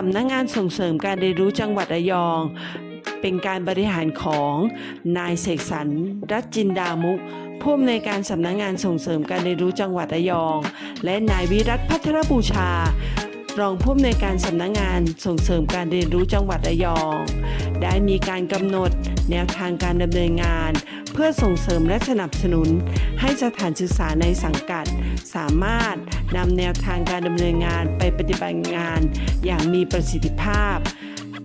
สำนักงานส่งเสริมการเรียนรู้จังหวัดระยอง เป็นการบริหารของนายเสกสรรรัตจินดามุกผู้อำนวยการสำนักงานส่งเสริมการเรียนรู้จังหวัดระยอง และนายวิรัตพัทรบูชารองผู้อำนวยการสำนักงานส่งเสริมการเรียนรู้จังหวัดระยอง ได้มีการกำหนดแนวทางการดำเนินงาน เพื่อส่งเสริมและสนับสนุน ให้สถานศึกษาในสังกัด สามารถนำแนวทางการดำเนินงานไปปฏิบัติงาน อย่างมีประสิทธิภาพ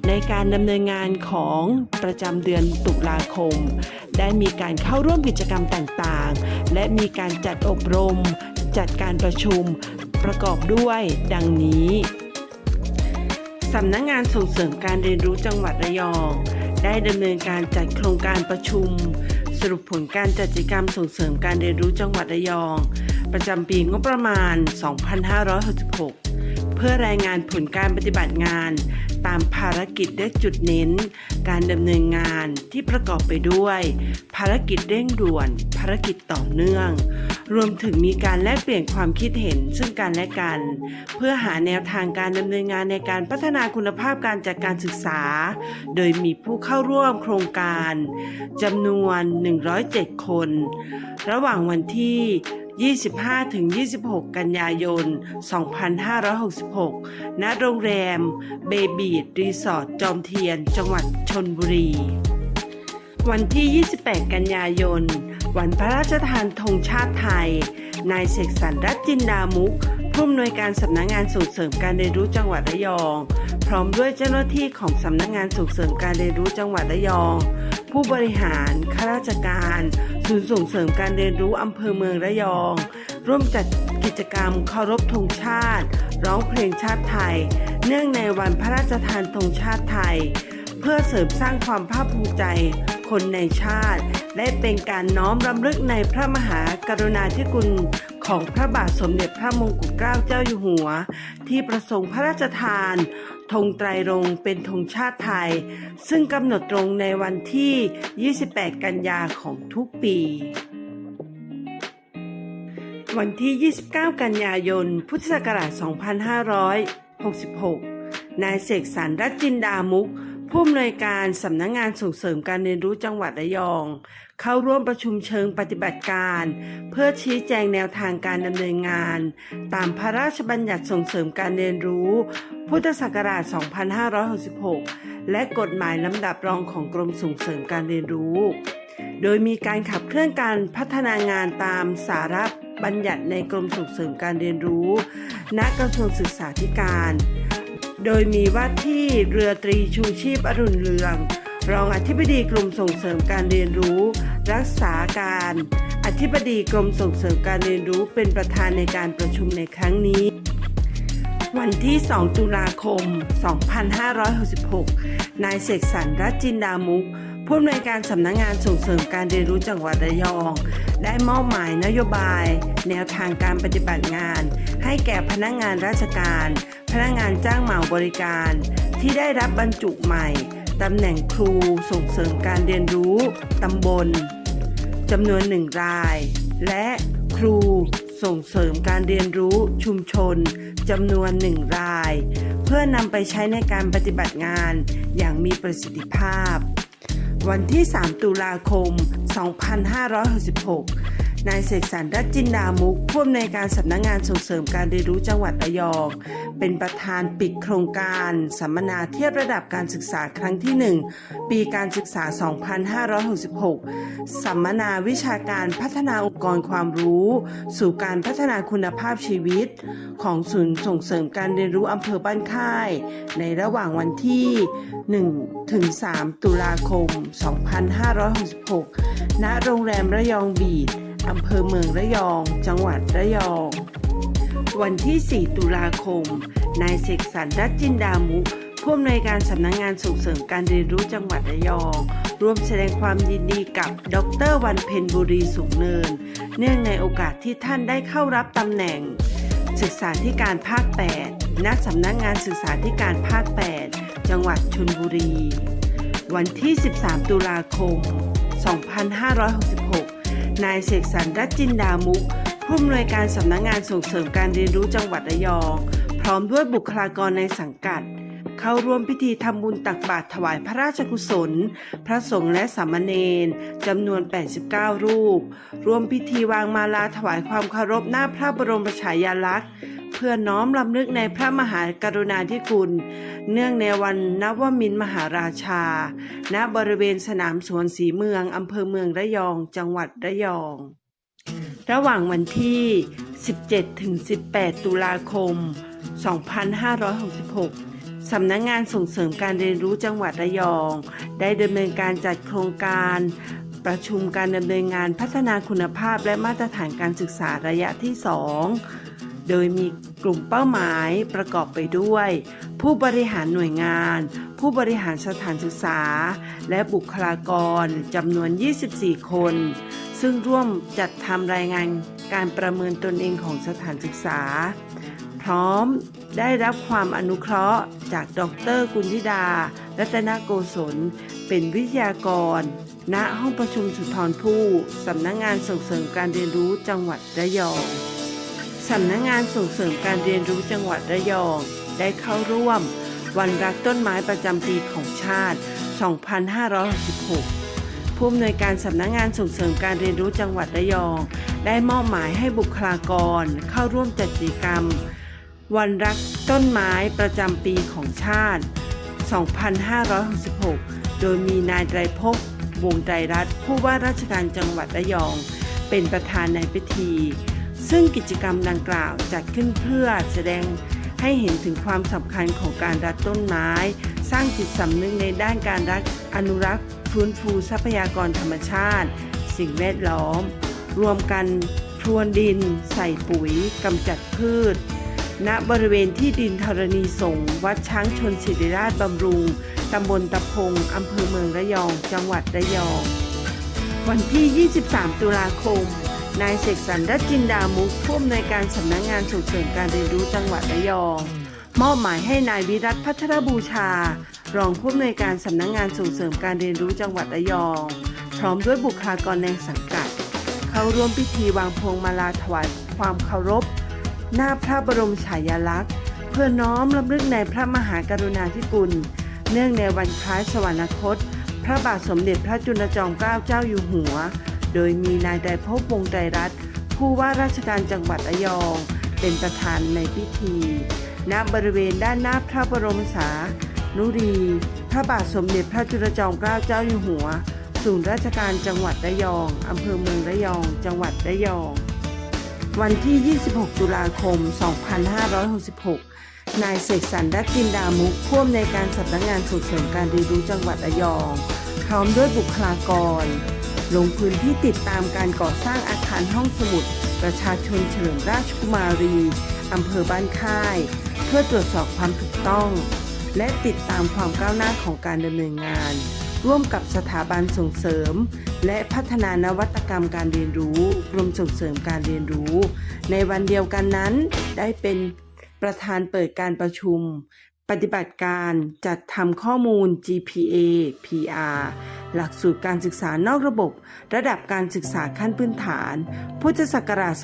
ในการดำเนินงานของประจำเดือนตุลาคม ได้มีการเข้าร่วมกิจกรรมต่างๆ และมีการจัดอบรม จัดการประชุม ประกอบด้วยดังนี้สำนักงานส่งเสริมการเรียนรู้จังหวัดระยอง ได้ดำเนินการจัดโครงการประชุม สรุปผลการจัดกิจกรรมส่งเสริมการเรียนรู้จังหวัดระยอง ประจำปีงบประมาณ 2566 เพื่อรายงานผลการปฏิบัติงาน ตามภารกิจและจุดเน้น การดำเนินงานที่ประกอบไปด้วย ภารกิจเร่งด่วน ภารกิจต่อเนื่อง รวมถึงมีการแลกเปลี่ยนความคิดเห็นซึ่งกันและกัน เพื่อหาแนวทางการดำเนินงานในการพัฒนาคุณภาพการจัดการศึกษา โดยมีผู้เข้าร่วมโครงการจำนวน 107 คน ระหว่างวันที่ 25ถึง26 กันยายน 2566 ณ โรงแรม เบบีดรีสอร์ทจอมเทียน จังหวัดชนบุรี วันที่ 28 กันยายน วันพระราชทานธงชาติไทย นายเสกสรรรัตจินดามุกผู้อำนวยการสำนักงงานส่งเสริมการเรียนรู้จังหวัดระยอง พร้อมด้วยเจ้าหน้าที่ของสำนักงงานส่งเสริมการเรียนรู้จังหวัดระยอง ผู้บริหารข้าราชการ ศูนย์ส่งเสริมการเรียนรู้อำเภอเมืองระยอง ร่วมจัดกิจกรรมเคารพธงชาติ ร้องเพลงชาติไทย เนื่องในวันพระราชทานธงชาติไทย เพื่อเสริมสร้างความภาคภูมิใจคนในชาติ และเป็นการน้อมรำลึกในพระมหากรุณาธิคุณของพระบาทสมเด็จพระมงกุฎเกล้าเจ้าอยู่หัว ที่ประสงค์พระราชทาน ธงไตรรงเป็นธงชาติไทย ซึ่งกำหนดตรงในวันที่ 28 กันยาของทุกปี วันที่ 29 กันยายน พุทธศักราช 2566 นายเสกสรรรัตจินดามุก ผู้อำนวยการสำนักงงานส่งเสริมการเรียนรู้จังหวัดระยอง เข้าร่วมประชุมเชิงปฏิบัติการ เพื่อชี้แจงแนวทางการดำเนินงาน ตามพระราชบัญญัติส่งเสริมการเรียนรู้ พุทธศักราช 2566 และกฎหมายลำดับรองของกรมส่งเสริมการเรียนรู้ โดยมีการขับเคลื่อนการพัฒนางานตามสาระบัญญัติในกรมส่งเสริมการเรียนรู้ณกระทรวงศึกษาธิการ โดยมีว่าที่เรือตรีชูชีพอรุณเรือง รองอธิบดีกรมส่งเสริมการเรียนรู้ รักษาการ อธิบดีกรมส่งเสริมการเรียนรู้เป็นประธานในการประชุมในครั้งนี้ วันที่ 2 ตุลาคม 2566 นายเสกสรรรัจินดามุก ผู้อำนวยการสำนักงงานส่งเสริมการเรียนรู้จังหวัดระยอง ได้มอบหมายนโยบาย แนวทางการปฏิบัติงาน ให้แก่พนักงานราชการ พนักงานจ้างเหมาบริการ ที่ได้รับบรรจุใหม่ตำแหน่งครูส่งเสริมการเรียนรู้ตำบลจำนวนหนึ่งราย และครูส่งเสริมการเรียนรู้ชุมชนจำนวนหนึ่งราย เพื่อนำไปใช้ในการปฏิบัติงานอย่างมีประสิทธิภาพ วันที่ 3 ตุลาคม 2566 นายเสกสรรรัตน์จินดามุกผู้อำนวยการสำนักงงานส่งเสริมการเรียนรู้จังหวัดระยอง เป็นประธานปิดโครงการสัมมนาเทียบระดับการศึกษาครั้งที่ 1 ปีการศึกษา 2566 สัมมนาวิชาการพัฒนาองค์กรความรู้ สู่การพัฒนาคุณภาพชีวิต ของศูนย์ส่งเสริมการเรียนรู้อำเภอบ้านค่าย ในระหว่างวันที่ 1 ถึง 3 ตุลาคม 2566 ณ โรงแรมระยองบีด อำเภอเมืองระยอง จังหวัดระยอง วันที่ 4 ตุลาคม นายเสกสรรรัตจินดามุผู้อำนวยการสำนักงงานส่งเสริมการเรียนรู้จังหวัดระยอง ร่วมแสดงความยินดีกับดรวันเพ็ญบุรีสุขเนิน เนื่องในโอกาสที่ท่านได้เข้ารับตำแหน่ง ศึกษาธิการภาค 8 ณ สำนักงานศึกษาธิการภาค 8 จังหวัดชนบุรี วันที่ 13 ตุลาคม 2566 นายเสกสรรรัตจินดามุกผู้อำนวยการสำนักงานส่งเสริมการเรียนรู้จังหวัดระยอง พร้อมด้วยบุคลากรในสังกัด เข้าร่วมพิธีทำบุญตักบาตรถวายพระราชกุศล พระสงฆ์และสามเณรจำนวน 89 รูป ร่วมพิธีวางมาลาถวายความเคารพหน้าพระบรมฉายาลักษณ์ พื่อน้อมรำลึกในพระมหากรุณาธิคุณ เนื่องในวันนวมินมหาราชา ณบริเวณสนามสวนสีเมืองอำเภอเมืองระยอง จังหวัดระยอง ระหว่างวันที่ 17-18 ตุลาคม 2566สำนักงงานส่งเสริมการเรียนรู้จังหวัดระยอง ได้ดำเนินการจัดโครงการ ประชุมการดำเนินงานพัฒนาคุณภาพและมาตรฐานการศึกษาระยะที่ 2 โดยมีกลุ่มเป้าหมายประกอบไปด้วย ผู้บริหารหน่วยงาน ผู้บริหารสถานศึกษา และบุคลากรจำนวน 24 คน ซึ่งร่วมจัดทำรายงานการประเมินตนเองของสถานศึกษา พร้อมได้รับความอนุเคราะห์จากดรกุลธิดา รัตนโกศล เป็นวิทยากร ณ ห้องประชุมสุนทรภู่สำนักงงานส่งเสริมการเรียนรู้จังหวัดระยอง สำนักงงานส่งเสริมการเรียนรู้จังหวัดระยอง ได้เข้าร่วม วันรักต้นไม้ประจำปีของชาติ 2566 ผู้อำนวยการสำนักงงานส่งเสริมการเรียนรู้จังหวัดระยอง ได้มอบหมายให้บุคลากร เข้าร่วมจัดกิจกรรม วันรักต้นไม้ประจำปีของชาติ 2566 โดยมีนายไตรภพวงศ์ไตรรัตน์ผู้ว่าราชการจังหวัดระยอง เป็นประธานในพิธี ซึ่งกิจกรรมดังกล่าวจัดขึ้นเพื่อแสดงให้เห็นถึงความสำคัญของการรักต้นไม้ สร้างจิตสำนึกในด้านการรักอนุรักษ์ ฟื้นฟูทรัพยากรธรรมชาติ สิ่งแวดล้อม รวมกันพรวนดิน ใส่ปุ๋ยกำจัดพืช ณบริเวณที่ดินธรณีสงวัดช้างชนศิริราชบำรุงตำบลตะพงอำเภอเมืองระยอง จังหวัดระยอง วันที่ 23 ตุลาคม นายเสกสรรรัตจินดามุกผู้อำนวยการสำนักงงานส่งเสริมการเรียนรู้จังหวัดระยอง มอบหมายให้นายวิรัตพัทรบูชา รองผู้อำนวยการสำนักงงานส่งเสริมการเรียนรู้จังหวัดระยอง พร้อมด้วยบุคลากรในสังกัด เข้าร่วมพิธีวางพวงมาลาถวายความเคารพ หน้าพระบรมฉายาลักษณ์ เพื่อน้อมรำลึกในพระมหากรุณาธิคุณ เนื่องในวันคล้ายสวรรคต พระบาทสมเด็จพระจุลจอมเกล้าเจ้าอยู่หัว โดยมีนายไตรภพวงไตรรัตน์ผู้ว่าราชการจังหวัดระยอง เป็นประธานในพิธีณบริเวณด้านหน้าพระบรมสานุรี พระบาทสมเด็จพระจุลจอมเกล้าเจ้าอยู่หัว ศูนย์ราชการจังหวัดระยอง อำเภอเมืองระยอง จังหวัดระยอง วันที่ 26 ตุลาคม 2566 นายเสกสรรรัตจินดามุกผู้อำนวยการสำนักงานส่งเสริมการเรียนรู้จังหวัดระยอง พร้อมด้วยบุคลากร ลงพื้นที่ติดตามการก่อสร้างอาคารห้องสมุด ประชาชนเฉลิมราชกุมารีอำเภอบ้านค่าย เพื่อตรวจสอบความถูกต้อง และติดตามความก้าวหน้าของการดำเนินงาน ร่วมกับสถาบันส่งเสริม และพัฒนานวัตกรรมการเรียนรู้กรมส่งเสริมการเรียนรู้ ในวันเดียวกันนั้นได้เป็นประธานเปิดการประชุม ปฏิบัติการจัดทำข้อมูล GPA PR หลักสูตรการศึกษานอกระบบ ระดับการศึกษาขั้นพื้นฐาน พุทธศักราช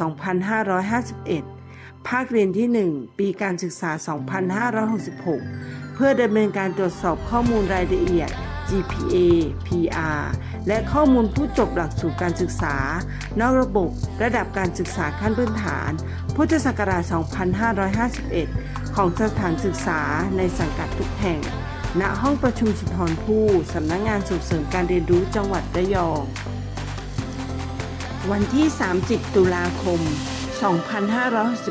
2551 ภาคเรียนที่ 1 ปีการศึกษา 2566 เพื่อดำเนินการตรวจสอบข้อมูลรายละเอียด GPA PR และข้อมูลผู้จบหลักสูตรการศึกษา นอกระบบ ระดับการศึกษาขั้นพื้นฐาน พุทธศักราช 2551 ของสถานศึกษาในสังกัดทุกแห่ง ณ ห้องประชุมสุนทรภู่สำนักงานส่งเสริมการเรียนรู้จังหวัดระยอง วันที่ 30 ตุลาคม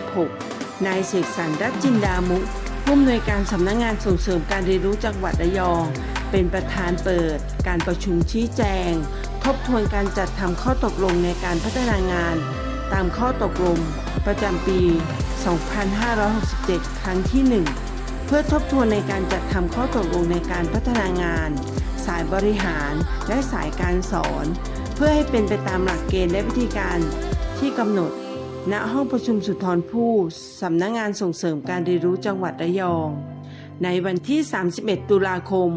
2516นายเสกสรรรัจินดามุกผู้อำนวยการสำนักงานส่งเสริมการเรียนรู้จังหวัดระยอง เป็นประธานเปิด การประชุมชี้แจง ทบทวนการจัดทำข้อตกลงในการพัฒนางาน ตามข้อตกลง ประจำปี 2567 ครั้งที่ 1 เพื่อทบทวนในการจัดทำข้อตกลงในการพัฒนางาน สายบริหารและสายการสอน เพื่อให้เป็นไปตามหลักเกณฑ์และวิธีการที่กำหนด ณ ห้องประชุมสุนทรภู่สำนักงานส่งเสริมการเรียนรู้จังหวัดระยองในวันที่ 31 ตุลาคม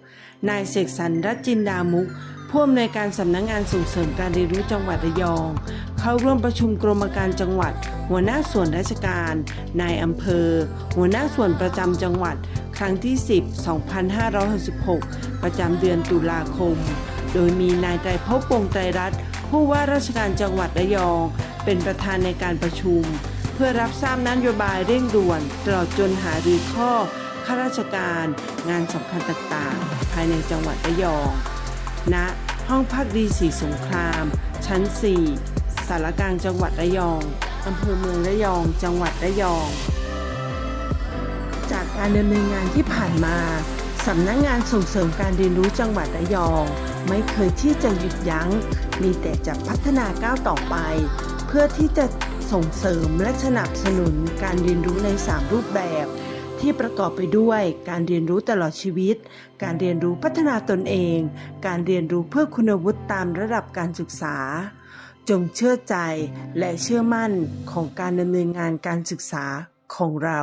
2566 นายเสกสรรรัจินดามุก ผู้อำนวยการสำนักงงานส่งเสริมการเรียนรู้จังหวัดระยอง เข้าร่วมประชุมกรมการจังหวัด หัวหน้าส่วนราชการ นายอำเภอ หัวหน้าส่วนประจำจังหวัด ครั้งที่ 10 2566 ประจำเดือนตุลาคม โดยมีนายไตรภพวงไตรรัตน์ผู้ว่าราชการจังหวัดระยอง เป็นประธานในการประชุม เพื่อรับทราบนโยบายเร่งด่วน ตลอดจนหารือข้อข้าราชการ งานสำคัญต่างๆ ภายในจังหวัดระยอง ณห้องพักดีสีสงคราม ชั้น 4 สารกลางจังหวัดระยองอำเภอเมืองระยอง จังหวัดระยอง จากการดำเนินงานที่ผ่านมาสำนักงงานส่งเสริมการเรียนรู้จังหวัดระยอง ไม่เคยที่จะหยุดยัง้ง มีแต่จะพัฒนาก้าวต่อไป เพื่อที่จะส่งเสริมและสนับสนุนการเรียนรู้ใน 3 รูปแบบ ที่ประกอบไปด้วยการเรียนรู้ตลอดชีวิต การเรียนรู้พัฒนาตนเอง การเรียนรู้เพื่อคุณวุฒิตามระดับการศึกษา จงเชื่อใจและเชื่อมั่นของการดำเนินงานการศึกษาของเรา